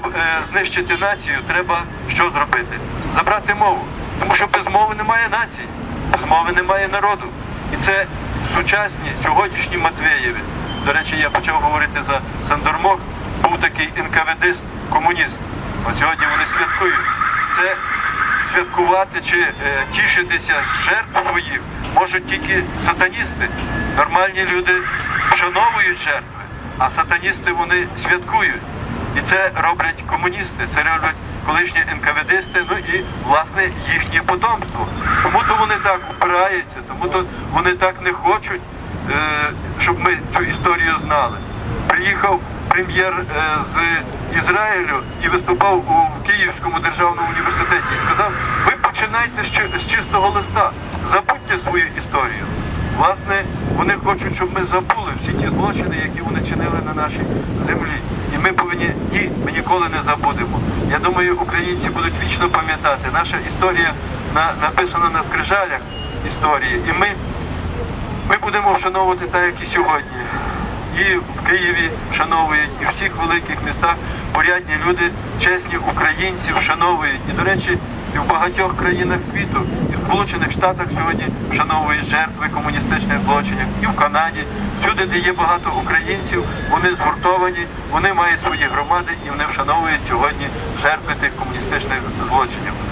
щоб е, знищити націю, треба що зробити? Забрати мову. Тому що без мови немає нації, без мови немає народу. І це сучасні сьогоднішні Матвеєві. До речі, я почав говорити за Сандормох, був такий НКВДист, комуніст. От сьогодні вони святкують. Це святкувати чи е, тішитися з жертв своїх можуть тільки сатаністи. Нормальні люди вшановують жертви, а сатаністи вони святкують. І це роблять комуністи, це роблять колишні НКВДисти, ну і власне їхнє потомство. Тому то вони так упираються, тому то вони так не хочуть, е, щоб ми цю історію знали. Приїхав прем'єр е, з Ізраїлю і виступав у Київському державному університеті і сказав: ви починайте з чистого листа, забудьте свою історію. Власне, вони хочуть, щоб ми забули всі ті злочини, які вони чинили на нашій землі. Ми повинні ні, ми ніколи не забудемо. Я думаю, українці будуть вічно пам'ятати. Наша історія на, написана на скрижалях історії. І ми, ми будемо вшановувати так, як і сьогодні. І в Києві вшановують, і в всіх великих містах порядні люди, чесні українці вшановують. І, до речі, і в багатьох країнах світу, і в Сполучених Штатах сьогодні вшановують жертви комуністичних злочинів, і в Канаді. Всюди, де є багато українців, вони згуртовані, вони мають свої громади і вони вшановують сьогодні жертви тих комуністичних злочинів.